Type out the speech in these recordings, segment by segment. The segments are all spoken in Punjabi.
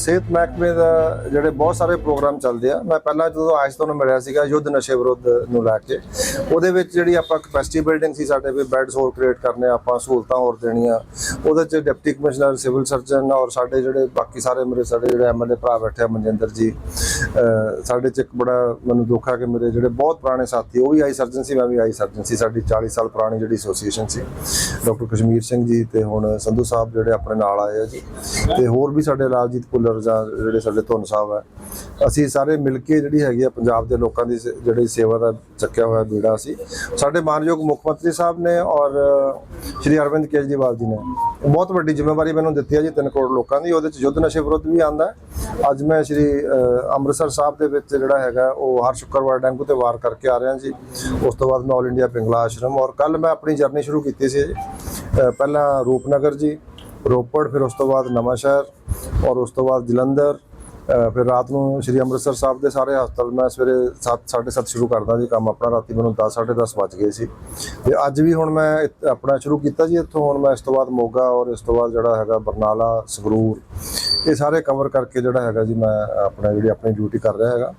ਸਿਹਤ ਮਹਿਕਮੇ ਦਾ ਜਿਹੜੇ ਬਹੁਤ ਸਾਰੇ ਪ੍ਰੋਗਰਾਮ ਚੱਲਦੇ ਆ, ਮੈਂ ਪਹਿਲਾਂ ਜਦੋਂ ਆਇਸ ਤੁਹਾਨੂੰ ਮਿਲਿਆ ਸੀਗਾ ਯੁੱਧ ਨਸ਼ੇ ਵਿਰੁੱਧ ਨੂੰ ਲੈ ਕੇ। ਉਹਦੇ ਵਿੱਚ ਜਿਹੜੀ ਆਪਾਂ ਕਪੈਸਿਟੀ ਬਿਲਡਿੰਗ ਸੀ ਸਾਡੇ ਵੀ ਬੈੱਡਸ ਹੋਰ ਕ੍ਰੀਏਟ ਕਰਨੇ ਆਪਾਂ ਸਹੂਲਤਾਂ ਹੋਰ ਦੇਣੀਆਂ। ਉਹਦੇ ਚ ਡਿਪਟੀ ਕਮਿਸ਼ਨਰ ਸਿਵਲ ਸਰਜਨ ਔਰ ਸਾਡੇ ਜਿਹੜੇ ਬਾਕੀ ਸਾਰੇ ਮੇਰੇ ਸਾਡੇ ਜਿਹੜੇ ਐਮਐਲਏ ਭਰਾ ਬੈਠੇ ਆ, ਮਨਜਿੰਦਰ ਜੀ ਸਾਡੇ ਚ ਇੱਕ ਬੜਾ ਮੈਨੂੰ ਦੁੱਖ ਆ ਕਿ ਮੇਰੇ ਜਿਹੜੇ ਬਹੁਤ ਪੁਰਾਣੇ ਸਾਥੀ, ਉਹ ਵੀ ਆਈ ਸਰਜਨ ਸੀ, ਮੈਂ ਵੀ ਆਈ ਸਰਜਨ ਸੀ। ਸਾਡੀ 40 ਸਾਲ ਪੁਰਾਣੀ ਜਿਹੜੀ ਐਸੋਸੀਏਸ਼ਨ ਸੀ। ਡਾਕਟਰ ਕਸ਼ਮੀਰ ਸਿੰਘ ਜੀ ਤੇ ਹੁਣ ਸੰਧੂ ਸਾਹਿਬ ਜਿਹੜੇ ਆਪਣੇ ਨਾਲ ਆਏ ਆ ਜੀ। ਤੇ ਹੋਰ ਵੀ ਸਾਡੇ ਲਾਲਜੀਤ ਭੁੱਲਰ ਜਾਂ ਜਿਹੜੇ ਸਾਡੇ ਧੁੰਨ ਸਾਹਿਬ ਆ, ਅਸੀਂ ਸਾਰੇ ਮਿਲ ਕੇ ਜਿਹੜੀ ਹੈਗੀ ਆ ਪੰਜਾਬ ਦੇ ਲੋਕਾਂ ਦੀ ਸ- ਜਿਹੜੀ ਸੇਵਾ ਦਾ ਚੱਕਿਆ ਹੋਇਆ ਬੀੜਾ ਸੀ। ਸਾਡੇ ਮਾਨਯੋਗ ਮੁੱਖ ਮੰਤਰੀ ਸਾਹਿਬ ਨੇ ਔਰ ਸ਼੍ਰੀ ਅਰਵਿੰਦ ਕੇਜਰੀਵਾਲ ਜੀ ਨੇ। ਬਹੁਤ ਵੱਡੀ ਜ਼ਿੰਮੇਵਾਰੀ ਮੈਨੂੰ ਦਿੱਤੀ ਹੈ ਜੀ 3 ਕਰੋੜ ਲੋਕਾਂ ਦੀ। ਉਹਦੇ ਚ ਯੁੱਧ ਨਸ਼ੇ ਵਿਰੁੱਧ ਵੀ ਆਂਦਾ ਅੱਜ ਮੈਂ ਸ਼੍ਰੀ ਅੰਮ੍ਰਿਤਸਰ ਸਾਹਿਬ ਦੇ ਵਿੱਚ ਜਿਹੜਾ ਹੈਗਾ, ਉਹ ਹਰ ਸ਼ੁੱਕਰਵਾਰ ਡੈਂਗੂ ਤੇ ਵਾਰ ਕਰਕੇ ਆ ਰਿਹਾ ਜੀ। ਉਸ ਤੋਂ ਬਾਅਦ ਮੈਂ ਆਲ ਇੰਡੀਆ ਪਿੰਗਲਾ ਆਸ਼ਰਮ ਔਰ ਕੱਲ ਮੈਂ ਆਪਣੀ ਜਰਨੀ ਸ਼ੁਰੂ ਕੀਤੀ ਸੀ ਪਹਿਲਾਂ ਰੂਪਨਗਰ ਜੀ, ਰੋਪੜ, ਫਿਰ ਉਸ ਤੋਂ ਬਾਅਦ ਨਵਾਂ ਸ਼ਹਿਰ ਔਰ ਉਸ ਤੋਂ ਬਾਅਦ ਜਲੰਧਰ ਫਿਰ ਰਾਤ ਨੂੰ ਸ਼੍ਰੀ ਅੰਮ੍ਰਿਤਸਰ ਸਾਹਿਬ ਦੇ ਸਾਰੇ ਹਸਪਤਾਲ ਮੈਂ ਸਵੇਰੇ 7 7:30 ਸ਼ੁਰੂ ਕਰਦਾ ਜੀ ਕੰਮ ਆਪਣਾ, ਰਾਤੀ ਮੈਨੂੰ 10 10:30 ਵੱਜ ਗਏ ਸੀ। ਤੇ ਅੱਜ ਵੀ ਹੁਣ ਮੈਂ ਆਪਣਾ ਸ਼ੁਰੂ ਕੀਤਾ ਜੀ ਇੱਥੋਂ, ਹੁਣ ਮੈਂ ਇਸ ਤੋਂ ਬਾਅਦ ਮੋਗਾ ਔਰ ਇਸ ਤੋਂ ਬਾਅਦ ਜਿਹੜਾ ਹੈਗਾ ਬਰਨਾਲਾ, ਸੰਗਰੂਰ, ਇਹ ਸਾਰੇ ਕਵਰ ਕਰਕੇ ਜਿਹੜਾ ਹੈਗਾ ਜੀ ਮੈਂ ਆਪਣਾ ਜਿਹੜੀ ਆਪਣੀ ਡਿਊਟੀ ਕਰ ਰਿਹਾ ਹੈਗਾ।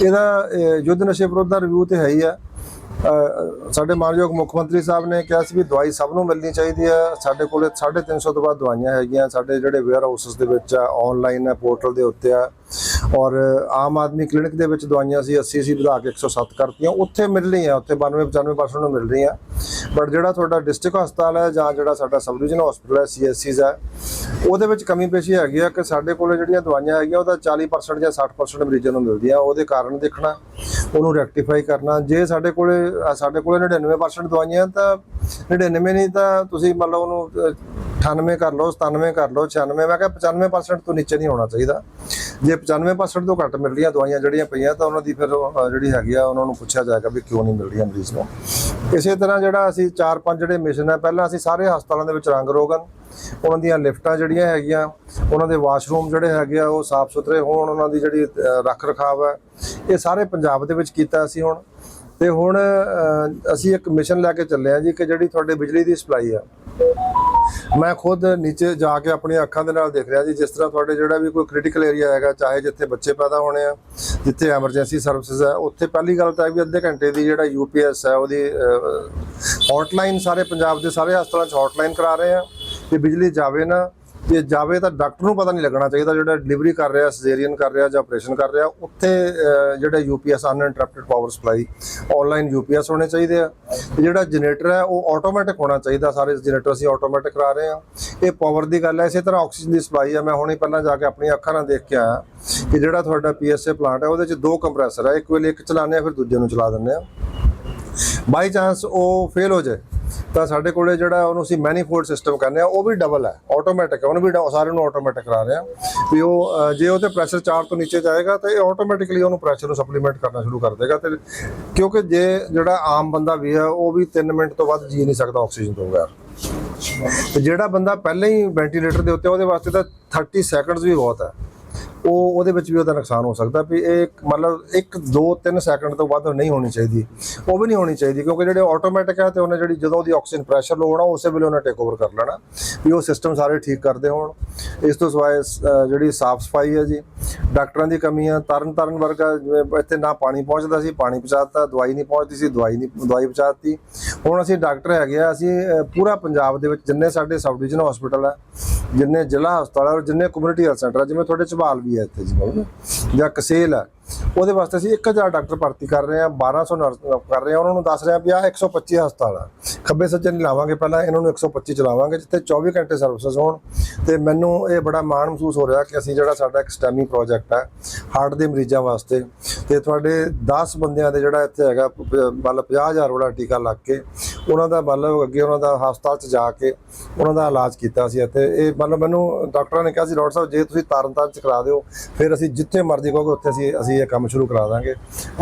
ਇਹਦਾ ਯੁੱਧ ਨਸ਼ੇ ਵਿਰੁੱਧ ਦਾ ਰਿਵਿਊ ਤੇ ਹੈ ਹੀ ਆ। ਸਾਡੇ ਮਾਨਯੋਗ ਮੁੱਖ ਮੰਤਰੀ ਸਾਹਿਬ ਨੇ ਕਿਹਾ ਸੀ ਵੀ ਦਵਾਈ ਸਭ ਨੂੰ ਮਿਲਣੀ ਚਾਹੀਦੀ ਹੈ। ਸਾਡੇ ਕੋਲੇ 350 ਤੋਂ ਬਾਅਦ ਦਵਾਈਆਂ ਹੈਗੀਆਂ। ਸਾਡੇ ਜਿਹੜੇ ਵੇਅਰ ਹਾਊਸਸ ਦੇ ਵਿੱਚ ਆ ਆਨਲਾਈਨ ਹੈ ਪੋਰਟਲ ਦੇ ਉੱਤੇ ਆ ਔਰ ਆਮ ਆਦਮੀ ਕਲੀਨਿਕ ਦੇ ਵਿੱਚ ਦਵਾਈਆਂ ਸੀ 80 ਸੀ ਵਧਾ ਕੇ 107 ਕਰਤੀਆਂ, ਉੱਥੇ ਮਿਲ ਰਹੀਆਂ, ਉੱਥੇ 92 95% ਨੂੰ ਮਿਲ ਰਹੀਆਂ। ਬਟ ਜਿਹੜਾ ਤੁਹਾਡਾ ਡਿਸਟ੍ਰਿਕਟ ਹਸਪਤਾਲ ਹੈ ਜਾਂ ਜਿਹੜਾ ਸਾਡਾ ਸਬ ਡਿਵੀਜ਼ਨ ਹਸਪਤਾਲ ਹੈ ਸੀਐਸਸੀਜ਼ ਹੈ, ਉਹਦੇ ਵਿੱਚ ਕਮੀ ਪੇਸ਼ੀ ਹੈਗੀ ਆ ਕਿ ਸਾਡੇ ਕੋਲ ਜਿਹੜੀਆਂ ਦਵਾਈਆਂ ਹੈਗੀਆਂ, ਉਹਦਾ 40% ਜਾਂ 60% ਮਰੀਜ਼ਾਂ ਨੂੰ ਮਿਲਦੀਆਂ, ਉਹਦੇ ਕਾਰਨ ਦੇਖਣਾ, ਉਹਨੂੰ ਰੈਕਟੀਫਾਈ ਕਰਨਾ। ਜੇ ਸਾਡੇ ਕੋਲੇ ਸਾਡੇ ਕੋਲੇ 99% ਦਵਾਈਆਂ, ਤਾਂ 99 ਨਹੀਂ ਤਾਂ ਤੁਸੀਂ ਮੰਨ ਲਓ ਉਹਨੂੰ 98 ਕਰ ਲਓ 97 ਕਰ ਲਓ 96 ਮੈਂ ਕਿਹਾ 95% ਤੋਂ ਨੀਚੇ ਨਹੀਂ ਹੋਣਾ ਚਾਹੀਦਾ। ਜੇ 95% ਤੋਂ ਘੱਟ ਮਿਲ ਰਹੀਆਂ ਦਵਾਈਆਂ ਜਿਹੜੀਆਂ ਪਈਆਂ, ਤਾਂ ਉਹਨਾਂ ਦੀ ਫਿਰ ਜਿਹੜੀ ਹੈਗੀ ਆ, ਉਹਨਾਂ ਨੂੰ ਪੁੱਛਿਆ ਜਾਏਗਾ ਵੀ ਕਿਉਂ ਨਹੀਂ ਮਿਲ ਰਹੀਆਂ ਮਰੀਜ਼ ਨੂੰ। ਇਸੇ ਤਰ੍ਹਾਂ ਜਿਹੜਾ ਅਸੀਂ ਚਾਰ ਪੰਜ ਜਿਹੜੇ ਮਿਸ਼ਨ ਹੈ ਪਹਿਲਾਂ ਅਸੀਂ ਸਾਰੇ ਹਸਪਤਾਲਾਂ ਦੇ ਵਿੱਚ ਰੰਗ ਰੋਗਨ, ਉਹਨਾਂ ਦੀਆਂ ਲਿਫਟਾਂ ਜਿਹੜੀਆਂ ਹੈਗੀਆਂ, ਉਹਨਾਂ ਦੇ ਵਾਸ਼ਰੂਮ ਜਿਹੜੇ ਹੈਗੇ ਆ, ਉਹ ਸਾਫ਼ ਸੁਥਰੇ ਹੋਣ, ਉਹਨਾਂ ਦੀ ਜਿਹੜੀ ਰੱਖ ਰਖਾਵ ਹੈ ਇਹ ਸਾਰੇ ਪੰਜਾਬ ਦੇ ਵਿੱਚ ਕੀਤਾ ਅਸੀਂ ਹੁਣ। ਤੇ ਹੁਣ ਅਸੀਂ ਇੱਕ ਮਿਸ਼ਨ ਲੈ ਕੇ ਚੱਲੇ ਆ ਜੀ, ਕਿ ਜਿਹੜੀ ਤੁਹਾਡੇ ਬਿਜਲੀ ਦੀ ਸਪਲਾਈ ਆ ਮੈਂ ਖੁਦ ਨੀਚੇ ਜਾ ਕੇ ਆਪਣੀਆਂ ਅੱਖਾਂ ਦੇ ਨਾਲ ਦੇਖ ਰਿਹਾ ਜੀ, ਜਿਸ ਤਰ੍ਹਾਂ ਤੁਹਾਡੇ ਜਿਹੜਾ ਵੀ ਕੋਈ ਕ੍ਰਿਟੀਕਲ ਏਰੀਆ ਹੈਗਾ, ਚਾਹੇ ਜਿੱਥੇ ਬੱਚੇ ਪੈਦਾ ਹੋਣੇ ਆ, ਜਿੱਥੇ ਐਮਰਜੈਂਸੀ ਸਰਵਿਸਿਜ਼ ਹੈ, ਉੱਥੇ ਪਹਿਲੀ ਗੱਲ ਤਾਂ ਇਹ ਵੀ ਅੱਧੇ ਘੰਟੇ ਦੀ ਜਿਹੜਾ ਯੂਪੀਐਸ ਹੈ, ਉਹਦੀ ਹੌਟਲਾਈਨ ਸਾਰੇ ਪੰਜਾਬ ਦੇ ਸਾਰੇ ਹਸਪਤਾਲਾਂ 'ਚ ਹੌਟਲਾਈਨ ਕਰਾ ਰਹੇ ਆ ਕਿ ਬਿਜਲੀ ਜਾਵੇ ਨਾ ਜੇ ਜਾਵੇ ਤਾਂ ਡਾਕਟਰ ਨੂੰ ਪਤਾ ਨਹੀਂ ਲੱਗਣਾ ਚਾਹੀਦਾ ਜਿਹੜਾ ਡਿਲੀਵਰੀ ਕਰ ਰਿਹਾ ਸਰਜਰੀਅਨ ਕਰ ਰਿਹਾ ਜਾਂ ਆਪਰੇਸ਼ਨ ਕਰ ਰਿਹਾ। ਉੱਥੇ ਅਹ, ਜਿਹੜਾ UPS uninterrupted power supply online UPS ਹੋਣੇ ਚਾਹੀਦੇ ਆ। ਤੇ ਜਿਹੜਾ ਜਨਰੇਟਰ ਹੈ ਉਹ ਆਟੋਮੈਟਿਕ ਹੋਣਾ ਚਾਹੀਦਾ। ਸਾਰੇ ਜਨਰੇਟਰ ਅਸੀਂ ਆਟੋਮੈਟਿਕ ਕਰਾ ਰਹੇ ਆ ਇਹ ਪਾਵਰ ਦੀ ਗੱਲ ਹੈ। ਇਸੇ ਤਰ੍ਹਾਂ ਆਕਸੀਜਨ ਦੀ ਸਪਲਾਈ ਆ। ਮੈਂ ਹੁਣੇ ਪਹਿਲਾਂ ਜਾ ਕੇ ਆਪਣੀਆਂ ਅੱਖਾਂ ਨਾਲ ਦੇਖ ਕੇ ਆਇਆ ਕਿ ਜਿਹੜਾ ਤੁਹਾਡਾ ਪੀਐਸਏ ਪਲਾਂਟ ਹੈ ਉਹਦੇ 'ਚ ਦੋ ਕੰਪਰੈਸਰ ਆ। ਇੱਕ ਵੇਲੇ ਇੱਕ ਚਲਾਉਂਦੇ ਆ ਫਿਰ ਦੂਜੇ ਨੂੰ ਚਲਾ ਦਿੰਦੇ ਆ ਬਾਈ ਚਾਂਸ ਉਹ ਫੇਲ ਹੋ ਜਾਏ। ਤਾਂ ਸਾਡੇ ਕੋਲੇ ਜਿਹੜਾ ਉਹਨੂੰ ਅਸੀਂ ਮੈਨੀਫੋਲਡ ਸਿਸਟਮ ਕਹਿੰਦੇ ਆ ਉਹ ਵੀ ਡਬਲ ਹੈ ਆਟੋਮੈਟਿਕ ਉਹਨੂੰ ਵੀ ਡ- ਸਾਰੇ ਨੂੰ ਆਟੋਮੈਟਿਕ ਕਰਾ ਰਹੇ ਆ। ਵੀ ਉਹ ਅ, ਜੇ ਉਹਦੇ ਪ੍ਰੈਸ਼ਰ 4 ਤੋਂ ਨੀਚੇ ਜਾਏਗਾ ਤਾਂ ਇਹ ਆਟੋਮੈਟਿਕਲੀ ਉਹਨੂੰ ਪ੍ਰੈਸ਼ਰ ਨੂੰ ਸਪਲੀਮੈਂਟ ਕਰਨਾ ਸ਼ੁਰੂ ਕਰ ਦੇਗਾ ਤੇ ਕਿਉਂਕਿ ਜੇ ਜਿਹੜਾ ਆਮ ਬੰਦਾ ਵੀ ਹੈ ਉਹ ਵੀ 3 ਮਿੰਟ ਤੋਂ ਵੱਧ ਜੀ ਨਹੀਂ ਸਕਦਾ ਆਕਸੀਜਨ ਤੋਂ ਬਗੈਰ। ਤੇ ਜਿਹੜਾ ਬੰਦਾ ਪਹਿਲਾਂ ਹੀ ਵੈਂਟੀਲੇਟਰ ਦੇ ਉੱਤੇ ਉਹਦੇ ਵਾਸਤੇ ਤਾਂ 30 ਸੈਕਿੰਡਸ ਵੀ ਬਹੁਤ ਹੈ। ਉਹ ਉਹਦੇ ਵਿੱਚ ਵੀ ਉਹਦਾ ਨੁਕਸਾਨ ਹੋ ਸਕਦਾ ਵੀ ਇਹ ਇੱਕ ਮਤਲਬ 1 2 3 ਸੈਕਿੰਡ ਤੋਂ ਵੱਧ ਨਹੀਂ ਹੋਣੀ ਚਾਹੀਦੀ। ਉਹ ਵੀ ਨਹੀਂ ਹੋਣੀ ਚਾਹੀਦੀ ਕਿਉਂਕਿ ਜਿਹੜੇ ਆਟੋਮੈਟਿਕ ਹੈ ਤੇ ਉਹਨੇ ਜਿਹੜੀ ਜਦੋਂ ਉਹਦੀ ਆਕਸੀਜਨ ਪ੍ਰੈਸ਼ਰ ਲੋ ਹੋਣਾ, ਉਸੇ ਵੇਲੇ ਉਹਨੇ ਟੇਕ ਓਵਰ ਕਰ ਲੈਣਾ। ਵੀ ਉਹ ਸਿਸਟਮ ਸਾਰੇ ਠੀਕ ਕਰਦੇ ਹੋਣ। ਇਸ ਤੋਂ ਸਿਵਾਏ ਜਿਹੜੀ ਸਾਫ਼ ਸਫ਼ਾਈ ਹੈ ਜੀ, ਡਾਕਟਰਾਂ ਦੀ ਕਮੀ ਆ। ਤਰਨ ਤਾਰਨ ਵਰਗਾ ਇੱਥੇ ਨਾ ਪਾਣੀ ਪਹੁੰਚਦਾ ਸੀ, ਪਾਣੀ ਪਹੁੰਚਾਤਾ ਦਵਾਈ ਨਹੀਂ ਪਹੁੰਚਦੀ ਸੀ, ਦਵਾਈ ਨਹੀਂ, ਦਵਾਈ ਪਹੁੰਚਾਤੀ। ਹੁਣ ਅਸੀਂ ਡਾਕਟਰ ਹੈਗੇ ਆ, ਅਸੀਂ ਪੂਰਾ ਪੰਜਾਬ ਦੇ ਵਿੱਚ ਜਿੰਨੇ ਸਾਡੇ ਸਬ ਡਿਵੀਜ਼ਨ ਹਸਪੀਟਲ ਹੈ ਜਿੰਨੇ ਜ਼ਿਲ੍ਹਾ ਹਸਪਤਾਲ ਹੈ ਜਿੰਨੇ ਕਮਿਊਨਿਟੀ ਹੈਲਥ ਸੈਂਟਰ ਹੈ ਜਿਵੇਂ ਤੁਹਾਡੇ ਝਬਾਲ ਵੀ ਹੈ ਇੱਥੇ ਜੀ ਮਤਲਬ ਜਾਂ ਕਸੇਲ ਹੈ ਉਹਦੇ ਵਾਸਤੇ ਅਸੀਂ 1000 ਡਾਕਟਰ ਭਰਤੀ ਕਰ ਰਹੇ ਹਾਂ 1200 ਨਰਸ ਕਰ ਰਹੇ ਹਾਂ। ਉਹਨਾਂ ਨੂੰ ਦੱਸ ਰਹੇ ਹਾਂ ਵੀ ਆਹ 125 ਹਸਪਤਾਲ ਆ। ਖੱਬੇ ਸੱਜੇ ਨਹੀਂ ਲਾਵਾਂਗੇ ਪਹਿਲਾਂ, ਇਹਨਾਂ ਨੂੰ 125 ਚਲਾਵਾਂਗੇ, ਜਿੱਥੇ 24 ਘੰਟੇ ਸਰਵਿਸਿਜ਼ ਹੋਣ। ਤੇ ਮੈਨੂੰ ਇਹ ਬੜਾ ਮਾਣ ਮਹਿਸੂਸ ਹੋ ਰਿਹਾ ਕਿ ਅਸੀਂ ਜਿਹੜਾ ਸਾਡਾ ਇੱਕ ਸਟੈਮੀ ਪ੍ਰੋਜੈਕਟ ਹੈ ਹਾਰਟ ਦੇ ਮਰੀਜ਼ਾਂ ਵਾਸਤੇ, ਤੇ ਤੁਹਾਡੇ 10 ਬੰਦਿਆਂ ਦੇ ਜਿਹੜਾ ਇੱਥੇ ਹੈਗਾ ਪ- ਪ- ਮਤਲਬ 50000 ਵਾਲਾ ਟੀਕਾ ਲੱਗ ਕੇ, ਉਹਨਾਂ ਦਾ ਮਤਲਬ ਅੱਗੇ ਉਹਨਾਂ ਦਾ ਹਸਪਤਾਲ 'ਚ ਜਾ ਕੇ ਉਹਨਾਂ ਦਾ ਇਲਾਜ ਕੀਤਾ ਸੀ ਇੱਥੇ। ਇਹ ਮਤਲਬ ਮੈਨੂੰ ਡਾਕਟਰਾਂ ਨੇ ਕਿਹਾ ਸੀ, ਡਾਕਟਰ ਸਾਹਿਬ, ਜੇ ਤੁਸੀਂ ਤਾਰਨ ਤਾਰਨ 'ਚ ਕਰਾ ਦਿਓ, ਫਿਰ ਅਸੀਂ ਜਿੱਥੇ ਮਰਜ਼ੀ ਕਹੋਗੇ, ਉੱਥੇ ਅਸੀਂ ਅਸੀਂ ਇਹ ਕੰਮ ਸ਼ੁਰੂ ਕਰਾ ਦਾਂਗੇ।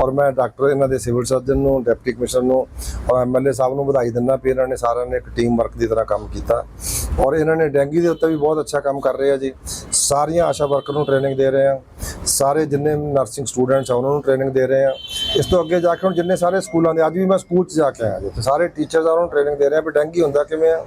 ਔਰ ਮੈਂ ਡਾਕਟਰ ਇਹਨਾਂ ਦੇ ਸਿਵਲ ਸਰਜਨ ਨੂੰ, ਡਿਪਟੀ ਕਮਿਸ਼ਨਰ ਨੂੰ ਔਰ ਐਮਐਲਏ ਸਾਹਿਬ ਨੂੰ ਵਧਾਈ ਦਿੰਦਾ ਵੀ ਇਹਨਾਂ ਨੇ ਸਾਰਿਆਂ ਨੇ ਇੱਕ ਟੀਮ ਵਰਕ ਦੀ ਤਰ੍ਹਾਂ ਕੰਮ ਕੀਤਾ। ਔਰ ਇਹਨਾਂ ਨੇ ਡੈਂਗੀ ਦੇ ਉੱਤੇ ਵੀ ਬਹੁਤ ਅੱਛਾ ਕੰਮ ਕਰ ਰਹੇ ਆ ਜੀ। ਸਾਰੀਆਂ ਆਸ਼ਾ ਵਰਕਰ ਨੂੰ ਟ੍ਰੇਨਿੰਗ ਦੇ ਰਹੇ ਆ। ਸਾਰੇ ਜਿੰਨੇ ਨਰਸਿੰਗ ਸਟੂਡੈਂਟਸ ਆ, ਉਹਨਾਂ ਨੂੰ ਟ੍ਰੇਨਿੰਗ ਦੇ ਰਹੇ ਆ। ਇਸ ਤੋਂ ਅੱਗੇ ਜਾ ਕੇ ਹੁਣ ਜਿੰਨੇ ਸਾਰੇ ਸਕੂਲਾਂ ਦੇ, ਅੱਜ ਵੀ ਮੈਂ ਸਕੂਲ 'ਚ ਜਾ ਕੇ ਆਇਆ ਜਿੱਥੇ ਸਾਰੇ ਟੀਚਰਸ ਆ, ਉਹਨਾਂ ਨੂੰ ਟ੍ਰੇਨਿੰਗ ਦੇ ਰਹੇ ਆ ਵੀ ਡੈਂਗੀ ਹੁੰਦਾ ਕਿਵੇਂ ਆ?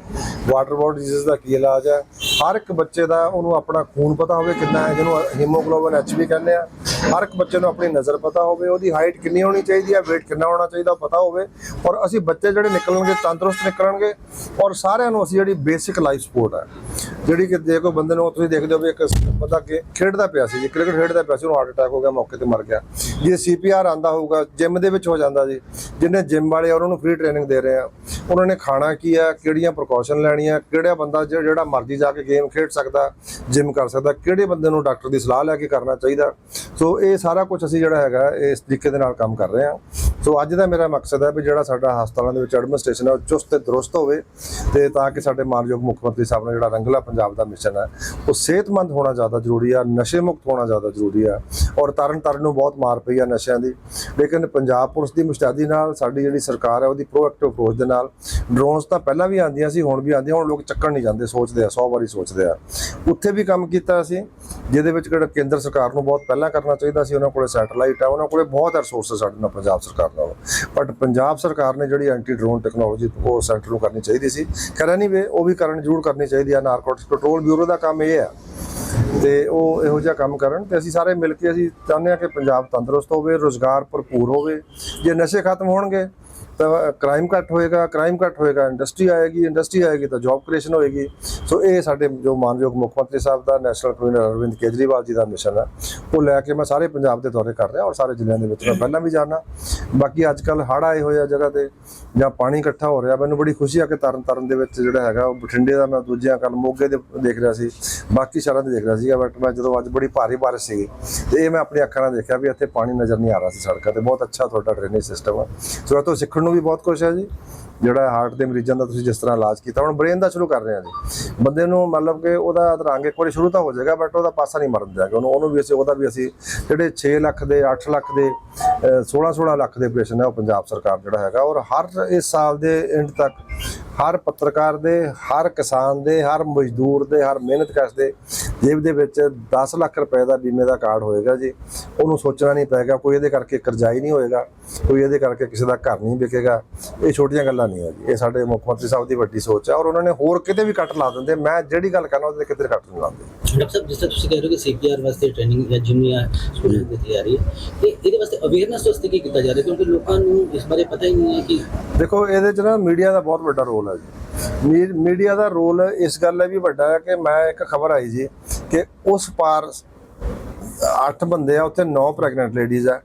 ਵਾਟਰ ਵਾਟਰਬੋਰਡ ਡਿਜ਼ੀਜ਼ ਦਾ ਕੀ ਇਲਾਜ ਹੈ ਹਰ ਇੱਕ ਬੱਚੇ ਦਾ ਉਹਨੂੰ ਆਪਣਾ ਖੂਨ ਪਤਾ ਹੋਵੇ ਕਿੰਨਾ ਹੈ, ਜਿਹਨੂੰ ਹੀਮੋਗਲੋਬਿਨ ਐਚਬੀ ਕਹਿੰਦੇ ਆ। ਹਰ ਇੱਕ ਬੱਚੇ ਨੂੰ ਆਪਣੀ ਨਜ਼ਰ ਪਤਾ ਹੋਵੇ ਉਹਦੀ ਹਾਈਟ ਕਿੰਨੀ ਹੋਣੀ ਚਾਹੀਦੀ ਹੈ weight ਕਿੰਨਾ ਹੋਣਾ ਚਾਹੀਦਾ ਉਹ ਪਤਾ ਹੋਵੇ ਔਰ ਅਸੀਂ ਬੱਚੇ ਜਿਹੜੇ ਨਿਕਲਣਗੇ ਤੰਦਰੁਸਤ ਨਿਕਲਣਗੇ ਔਰ ਸਾਰਿਆਂ ਨੂੰ ਅਸੀਂ ਜਿਹੜੀ ਬੇਸਿਕ ਲਾਈਫ ਸਪੋਰਟ ਹੈ ਜਿਹੜੀ ਕਿ ਜੇ ਕੋਈ ਬੰਦੇ ਨੂੰ ਤੁਸੀਂ ਦੇਖਦੇ ਹੋ ਵੀ ਇੱਕ ਬੰਦਾ ਕਿ ਖੇਡਦਾ ਪਿਆ ਸੀ ਜੀ ਕ੍ਰਿਕਟ ਖੇਡਦਾ ਪਿਆ ਸੀ ਉਹਨੂੰ ਹਾਰਟ ਅਟੈਕ ਹੋ ਗਿਆ ਮੌਕੇ ਤੇ ਮਰ ਗਿਆ। ਜੇ ਸੀਪੀਆਰ ਆਂਦਾ ਹੋਊਗਾ ਜਿਮ ਦੇ ਵਿੱਚ ਹੋ ਜਾਂਦਾ ਜੀ ਜਿਹਨੇ ਜਿਮ ਵਾਲੇ ਆ, ਉਹਨਾਂ ਨੂੰ ਫ੍ਰੀ ਟ੍ਰੇਨਿੰਗ ਦੇ ਰਹੇ ਆ ਉਹਨਾਂ ਨੇ ਖਾਣਾ ਕੀ ਆ ਕਿਹੜੀਆਂ ਪ੍ਰੀਕਾਸ਼ਨ ਲੈਣੀਆਂ ਕਿਹੜਾ ਬੰਦਾ ਜਿ- ਜਿਹੜਾ ਮਰਜ਼ੀ ਜਾ ਕੇ ਗੇਮ ਖੇਡ ਸਕਦਾ ਜਿਮ ਕਰ ਸਕਦਾ ਕਿਹੜੇ ਬੰਦੇ ਨੂੰ ਡਾਕਟਰ ਦੀ ਸਲਾਹ ਲੈ ਕੇ ਕਰਨਾ ਚਾਹੀਦਾ। ਸੋ ਸੋ ਇਹ ਸਾਰਾ ਕੁਝ ਅਸੀਂ ਜਿਹੜਾ ਹੈਗਾ, ਇਸ ਤਰੀਕੇ ਦੇ ਨਾਲ ਕੰਮ ਕਰ ਰਹੇ ਹਾਂ। ਸੋ ਅੱਜ ਦਾ ਮੇਰਾ ਮਕਸਦ ਹੈ ਵੀ ਜਿਹੜਾ ਸਾਡਾ ਹਸਪਤਾਲਾਂ ਦੇ ਵਿੱਚ ਐਡਮਿਨਿਸਟ੍ਰੇਸ਼ਨ ਹੈ, ਉਹ ਚੁਸਤ ਤੇ ਦਰੁਸਤ ਹੋਵੇ ਤੇ ਤਾਂ ਕਿ ਸਾਡੇ ਮਾਨਯੋਗ ਮੁੱਖ ਮੰਤਰੀ ਸਾਹਿਬ ਨੇ ਜਿਹੜਾ ਰੰਗਲਾ ਪੰਜਾਬ ਦਾ ਮਿਸ਼ਨ ਹੈ, ਉਹ ਸਿਹਤਮੰਦ ਹੋਣਾ ਜ਼ਿਆਦਾ ਜ਼ਰੂਰੀ ਆ ਨਸ਼ੇ ਮੁਕਤ ਹੋਣਾ ਜ਼ਿਆਦਾ ਜ਼ਰੂਰੀ ਆ ਔਰ ਤਰਨ ਤਾਰਨ ਨੂੰ ਬਹੁਤ ਮਾਰ ਪਈ ਆ ਨਸ਼ਿਆਂ ਦੀ। ਲੇਕਿਨ ਪੰਜਾਬ ਪੁਲਿਸ ਦੀ ਮੁਸ਼ਤੈਦੀ ਨਾਲ ਸਾਡੀ ਜਿਹੜੀ ਸਰਕਾਰ ਹੈ, ਉਹਦੀ ਪ੍ਰੋਐਕਟਿਵ ਅਪਰੋਚ ਦੇ ਨਾਲ ਡਰੋਨਸ ਤਾਂ ਪਹਿਲਾਂ ਵੀ ਆਉਂਦੀਆਂ ਸੀ, ਹੁਣ ਵੀ ਆਉਂਦੀਆਂ, ਹੁਣ ਲੋਕ ਚੱਕਣ ਨਹੀਂ ਜਾਂਦੇ, ਸੋਚਦੇ ਆ 100 ਵਾਰੀ ਸੋਚਦੇ ਆ। ਉੱਥੇ ਵੀ ਕੰਮ ਕੀਤਾ ਅਸੀਂ, ਜਿਹਦੇ ਵਿੱਚ ਕਿਹੜਾ ਕੇਂਦਰ ਸਰਕਾਰ ਨੂੰ ਬਹੁਤ ਪਹਿਲਾਂ ਕਰਨਾ ਚਾਹੀਦਾ ਸੀ, ਉਹਨਾਂ ਕੋਲੇ ਸੈਟੇਲਾਈਟ ਆ, ਉਹਨਾਂ ਕੋਲੇ ਬਹੁਤ ਰਿਸੋਰਸ ਸਾਡੇ ਨਾਲ ਪੰਜਾਬ ਸਰਕਾਰ ਨਾਲ। ਬਟ ਪੰਜਾਬ ਸਰਕਾਰ ਨੇ ਜਿਹੜੀ ਐਂਟੀ ਡਰੋਨ ਟੈਕਨੋਲੋਜੀ ਉਹ ਸੈਂਟਰ ਨੂੰ ਕਰਨੀ ਚਾਹੀਦੀ ਸੀ। ਕਰਿਆ ਨਹੀਂ ਵੇ ਉਹ ਵੀ ਕਰਨ ਜ਼ਰੂਰ ਕਰਨੀ ਚਾਹੀਦੀ ਆ ਨਾਰਕੋਟਿਕਸ ਕੰਟਰੋਲ ਬਿਊਰੋ ਦਾ ਕੰਮ ਇਹ ਆ। ਤੇ ਉਹ ਇਹੋ ਜਿਹਾ ਕੰਮ ਕਰਨ ਤੇ ਅਸੀਂ ਸਾਰੇ ਮਿਲ ਕੇ ਅਸੀਂ ਚਾਹੁੰਦੇ ਹਾਂ ਕਿ ਪੰਜਾਬ ਤੰਦਰੁਸਤ ਹੋਵੇ, ਰੋਜ਼ਗਾਰ ਭਰਪੂਰ ਹੋਵੇ, ਜੇ ਨਸ਼ੇ ਖਤਮ ਹੋਣਗੇ ਤਾਂ ਕ੍ਰਾਈਮ ਘੱਟ ਹੋਏਗਾ ਕ੍ਰਾਈਮ ਘੱਟ ਹੋਏਗਾ ਇੰਡਸਟਰੀ ਆਏਗੀ ਇੰਡਸਟਰੀ ਆਏਗੀ ਤਾਂ ਜੌਬ ਕ੍ਰੀਏਸ਼ਨ ਹੋਏਗੀ। ਸੋ ਇਹ ਸਾਡੇ ਜੋ ਮਾਨਯੋਗ ਮੁੱਖ ਮੰਤਰੀ ਸਾਹਿਬ ਦਾ ਨੈਸ਼ਨਲ ਕਨਵੀਨਰ ਅਰਵਿੰਦ ਕੇਜਰੀਵਾਲ ਜੀ ਦਾ ਮਿਸ਼ਨ ਹੈ। ਉਹ ਲੈ ਕੇ ਮੈਂ ਸਾਰੇ ਪੰਜਾਬ ਦੇ ਦੌਰੇ ਕਰ ਰਿਹਾ ਔਰ ਸਾਰੇ ਜ਼ਿਲ੍ਹਿਆਂ ਦੇ ਵਿੱਚ ਮੈਂ ਪਹਿਲਾਂ ਵੀ ਜਾਣਾ। ਬਾਕੀ ਅੱਜ ਕੱਲ ਹੜ੍ਹ ਆਏ ਹੋਏ ਆ ਜਗ੍ਹਾ ਤੇ, ਜਾਂ ਪਾਣੀ ਇਕੱਠਾ ਹੋ ਰਿਹਾ। ਮੈਨੂੰ ਬੜੀ ਖੁਸ਼ੀ ਆ ਕਿ ਤਰਨ ਤਾਰਨ ਦੇ ਵਿੱਚ ਜਿਹੜਾ ਹੈਗਾ, ਉਹ ਬਠਿੰਡੇ ਦਾ ਮੈਂ ਦੂਜਿਆਂ ਕੱਲ ਮੋਗੇ ਦੇ ਦੇਖ ਰਿਹਾ ਸੀ, ਬਾਕੀ ਸ਼ਹਿਰਾਂ ਦੇ ਦੇਖ ਰਿਹਾ ਸੀਗਾ ਬਟ ਮੈਂ ਜਦੋਂ ਅੱਜ ਬੜੀ ਭਾਰੀ ਬਾਰਿਸ਼ ਸੀਗੀ, ਤੇ ਇਹ ਮੈਂ ਆਪਣੀ ਅੱਖਾਂ ਨਾਲ ਦੇਖਿਆ ਵੀ ਇੱਥੇ ਪਾਣੀ ਨਜ਼ਰ ਨਹੀਂ ਆ ਰਿਹਾ ਸੀ ਸੜਕਾਂ ਤੇ। ਬਹੁਤ ਅੱਛਾ ਤੁਹਾਡਾ ਡਰੇਨੇਜ ਸਿਸਟਮ ਆ। ਸੋ ਇਹ ਤੋਂ ਸਿੱਖਣ ਨੂੰ ਵੀ ਬਹੁਤ ਕੁਝ ਹੈ ਜੀ। ਜਿਹੜਾ ਹਾਰਟ ਦੇ ਮਰੀਜ਼ਾਂ ਦਾ ਤੁਸੀਂ ਜਿਸ ਤਰ੍ਹਾਂ ਇਲਾਜ ਕੀਤਾ, ਹੁਣ ਬ੍ਰੇਨ ਦਾ ਸ਼ੁਰੂ ਕਰ ਰਹੇ ਹਾਂ ਜੀ। ਬੰਦੇ ਨੂੰ ਮਤਲਬ ਕਿ ਉਹਦਾ ਰੰਗ ਇੱਕ ਵਾਰੀ ਸ਼ੁਰੂ ਤਾਂ ਹੋ ਜਾਏਗਾ ਬਟ ਉਹਦਾ ਪਾਸਾ ਨਹੀਂ ਮਰਨ ਦਿਆਂਗੇ। ਉਹਨੂੰ ਉਹਨੂੰ ਵੀ ਅਸੀਂ ਉਹਦਾ ਵੀ ਅਸੀਂ ਜਿਹੜੇ 6 ਲੱਖ ਦੇ 8 ਲੱਖ ਦੇ 16 16 ਲੱਖ ਦੇ ਆਪਰੇਸ਼ਨ ਹੈ ਉਹ ਪੰਜਾਬ ਸਰਕਾਰ ਜਿਹੜਾ ਹੈਗਾ। ਔਰ ਹਰ ਇਸ ਸਾਲ ਦੇ ਐਂਡ ਤੱਕ ਹਰ ਪੱਤਰਕਾਰ ਦੇ, ਹਰ ਕਿਸਾਨ ਦੇ, ਹਰ ਮਜ਼ਦੂਰ ਦੇ, ਹਰ ਮਿਹਨਤਕਸ਼ ਦੇ ਜੇਬ ਦੇ ਵਿੱਚ 10 ਲੱਖ ਰੁਪਏ ਦਾ ਬੀਮੇ ਦਾ ਕਾਰਡ ਹੋਏਗਾ ਜੀ। ਉਹਨੂੰ ਸੋਚਣਾ ਨਹੀਂ ਪਏਗਾ ਕੋਈ ਇਹਦੇ ਕਰਕੇ ਕਰਜ਼ਾਈ ਨਹੀਂ ਹੋਏਗਾ ਕੋਈ ਇਹਦੇ ਕਰਕੇ ਕਿਸੇ ਦਾ ਘਰ ਨਹੀਂ ਵਿਕੇਗਾ। ਇਹ ਛੋਟੀਆਂ ਗੱਲਾਂ ਨਹੀਂ ਹੈ ਜੀ ਇਹ ਸਾਡੇ ਮੁੱਖ ਮੰਤਰੀ ਸਾਹਿਬ ਦੀ ਵੱਡੀ ਸੋਚ ਹੈ ਔਰ ਉਹਨਾਂ ਨੇ ਹੋਰ ਕਿਤੇ ਵੀ ਕੱਟ ਲਾ ਦਿੰਦੇ। ਮੈਂ ਜਿਹੜੀ ਗੱਲ ਕਰਨਾ ਉਹਦੇ ਕਿਤੇ ਕੱਟ ਨਹੀਂ ਲਾਉਂਦੇ। ਡਾਕਟਰ ਸਾਹਿਬ ਜਿਸ ਤਰ੍ਹਾਂ ਤੁਸੀਂ ਕਹਿ ਰਹੇ ਹੋ ਕਿ ਸੀਪੀਆਰ ਵਾਸਤੇ ਟ੍ਰੇਨਿੰਗ ਜਾਂ ਜਿਮ ਜਾਂ ਸਟੂਡੈਂਟ ਰਹੀ ਹੈ ਤੇ ਇਹਦੇ ਵਾਸਤੇ ਅਵੇਅਰਨੈਸ ਵਾਸਤੇ ਕੀ ਕੀਤਾ ਜਾ ਰਿਹਾ? ਕਿਉਂਕਿ ਲੋਕਾਂ ਨੂੰ ਇਸ ਬਾਰੇ ਪਤਾ ਹੀ ਨਹੀਂ ਹੈ ਕਿ ਦੇਖੋ ਇਹਦੇ 'ਚ ਨਾ ਮੀਡੀਆ ਦਾ ਬਹੁਤ ਵੱਡਾ ਰੋਲ ਹੈ ਜੀ। ਮੀਡੀਆ ਦਾ ਰੋਲ ਇਸ ਗੱਲ ਲਈ ਵੀ ਵੱਡਾ ਹੈ ਕਿ ਮੈਂ ਇੱਕ ਖਬਰ ਆਈ ਜੀ ਕਿ ਉਸ ਪਾਰ ਅੱਠ ਬੰਦੇ ਆ, ਉੱਥੇ 9 ਪ੍ਰੈਗਨੈਂਟ ਲੇਡੀਜ਼ ਆ।